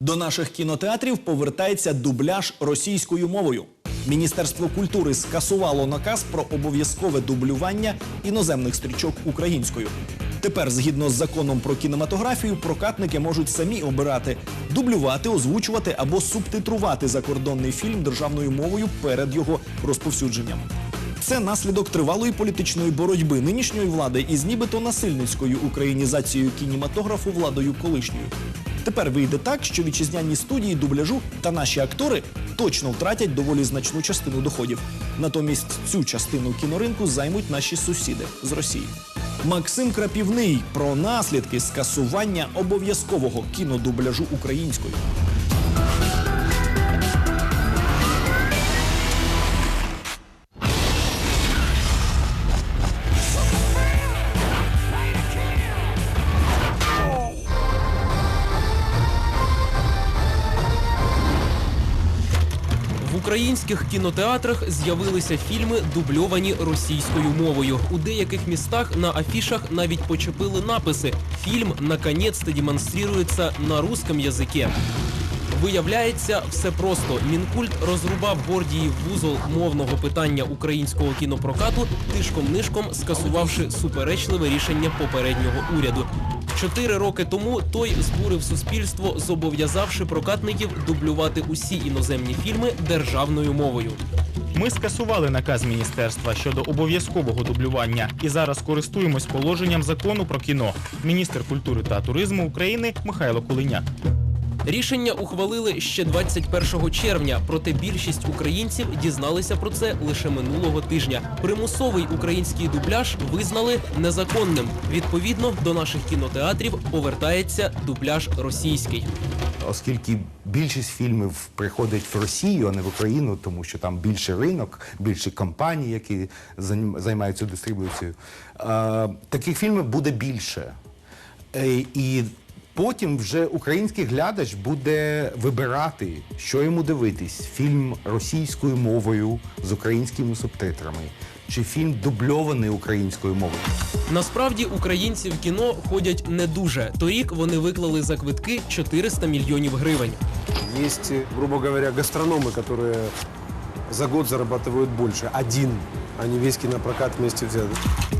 До наших кінотеатрів повертається дубляж російською мовою. Міністерство культури скасувало наказ про обов'язкове дублювання іноземних стрічок українською. Тепер, згідно з законом про кінематографію, прокатники можуть самі обирати дублювати, озвучувати або субтитрувати закордонний фільм державною мовою перед його розповсюдженням. Це наслідок тривалої політичної боротьби нинішньої влади із нібито насильницькою українізацією кінематографу владою колишньою. Тепер вийде так, що вітчизняні студії дубляжу та наші актори точно втратять доволі значну частину доходів. Натомість цю частину кіноринку займуть наші сусіди з Росії. Максим Крапівний про наслідки скасування обов'язкового кінодубляжу українською. Українських кінотеатрах з'явилися фільми, дубльовані російською мовою. У деяких містах на афішах навіть почепили написи Фільм наконець-то демонструється на русском язике. Виявляється, все просто. Мінкульт розрубав Гордіїв вузол мовного питання українського кінопрокату, тишком-нишком скасувавши суперечливе рішення попереднього уряду. Чотири роки тому той збурив суспільство, зобов'язавши прокатників дублювати усі іноземні фільми державною мовою. Ми скасували наказ міністерства щодо обов'язкового дублювання і зараз користуємось положенням закону про кіно. Міністр культури та туризму України Михайло Кулиняк. Рішення ухвалили ще 21 червня, проте більшість українців дізналися про це лише минулого тижня. Примусовий український дубляж визнали незаконним. Відповідно до наших кінотеатрів повертається дубляж російський. Оскільки більшість фільмів приходить в Росію, а не в Україну, тому що там більше ринок, більше компаній, які займаються дистрибуцією, е, таких фільмів буде більше. Е, І потім вже український глядач буде вибирати, що йому дивитись: фільм російською мовою з українськими субтитрами, чи фільм дубльований українською мовою. Насправді українці в кіно ходять не дуже. Торік вони виклали за квитки 400 мільйонів гривень. Есть, э, грубо говоря, гастрономы, которые за год зарабатывают больше. Один, а не весь кинопрокат вместе взятый.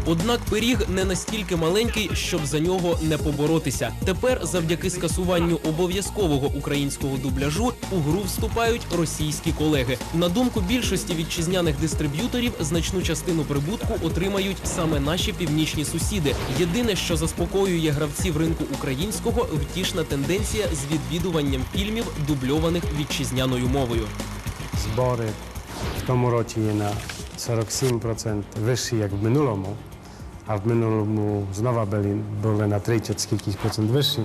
Однак пиріг не настільки маленький, щоб за нього не поборотися. Тепер, завдяки скасуванню обов'язкового українського дубляжу, у гру вступають російські колеги. На думку більшості вітчизняних дистриб'юторів, значну частину прибутку отримають саме наші північні сусіди. Єдине, що заспокоює гравців ринку українського, втішна тенденція з відвідуванням фільмів, дубльованих вітчизняною мовою. Збори в тому році є на 47% wyższy jak w minulemu, a w minulemu znowu byli, byli na 30 kilkich procent wyżsi.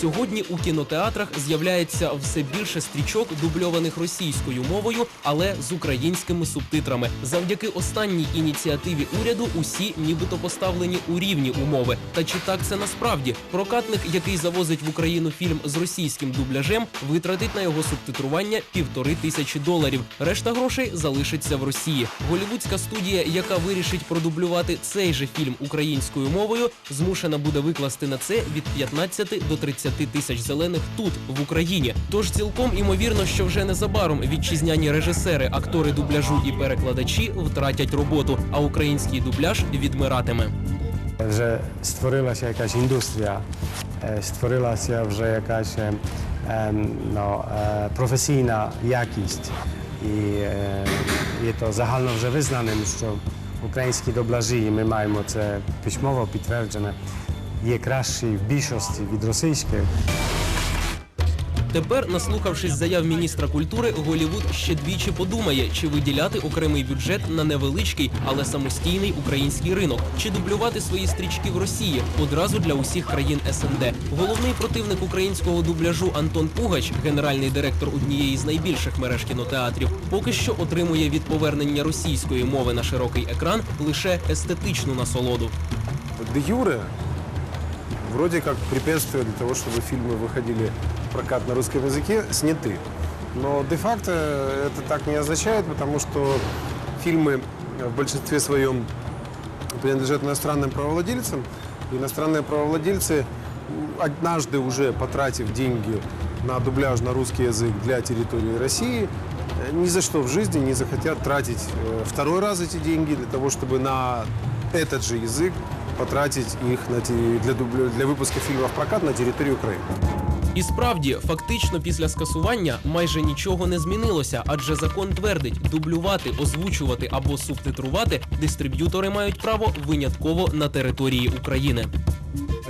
Сьогодні у кінотеатрах з'являється все більше стрічок, дубльованих російською мовою, але з українськими субтитрами. Завдяки останній ініціативі уряду усі нібито поставлені у рівні умови. Та чи так це насправді? Прокатник, який завозить в Україну фільм з російським дубляжем, витратить на його субтитрування півтори тисячі доларів. Решта грошей залишиться в Росії. Голівудська студія, яка вирішить продублювати цей же фільм українською мовою, змушена буде викласти на це від 15 до 30 тисяч зелених тут, в Україні. Тож цілком імовірно, що вже незабаром вітчизняні режисери, актори дубляжу і перекладачі втратять роботу, а український дубляж відмиратиме. Вже створилася якась індустрія, е, створилася вже якась е, е, ну, е, професійна якість. І є то загально вже визнаним, що українські дубляжі, і ми маємо це письмово підтверджене, є кращі в більшості від російських. Тепер, наслухавшись заяв міністра культури, Голівуд ще двічі подумає, чи виділяти окремий бюджет на невеличкий, але самостійний український ринок, чи дублювати свої стрічки в Росії одразу для усіх країн СНД. Головний противник українського дубляжу Антон Пугач, генеральний директор однієї з найбільших мереж кінотеатрів, поки що отримує від повернення російської мови на широкий екран лише естетичну насолоду. Де юре вроде как препятствия для того, чтобы фильмы выходили в прокат на русском языке, сняты. Но де-факто это так не означает, потому что фильмы в большинстве своем принадлежат иностранным правовладельцам. Иностранные правовладельцы однажды уже потратив деньги на дубляж на русский язык для территории России, ни за что в жизни не захотят тратить э, второй раз эти деньги для того, чтобы на этот же язык потратить их на те- для, дубля- для выпуска фильма в прокат на территории Украины. І справді, фактично після скасування майже нічого не змінилося, адже закон твердить, дублювати, озвучувати або субтитрувати дистриб'ютори мають право винятково на території України.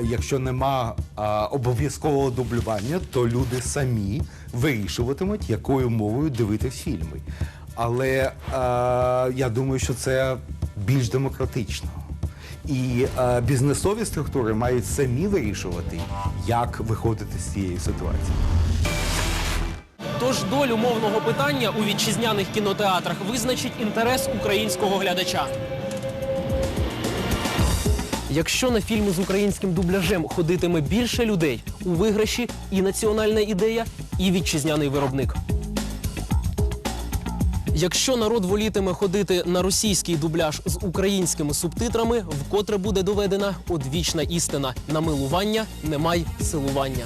Якщо нема а, обов'язкового дублювання, то люди самі вирішуватимуть, якою мовою дивитись фільми. Але а, я думаю, що це більш демократично. І а, бізнесові структури мають самі вирішувати, як виходити з цієї ситуації. Тож долю мовного питання у вітчизняних кінотеатрах визначить інтерес українського глядача. Якщо на фільми з українським дубляжем ходитиме більше людей, у виграші і національна ідея, і вітчизняний виробник. Якщо народ волітиме ходити на російський дубляж з українськими субтитрами, вкотре буде доведена одвічна істина: намилування немає силування.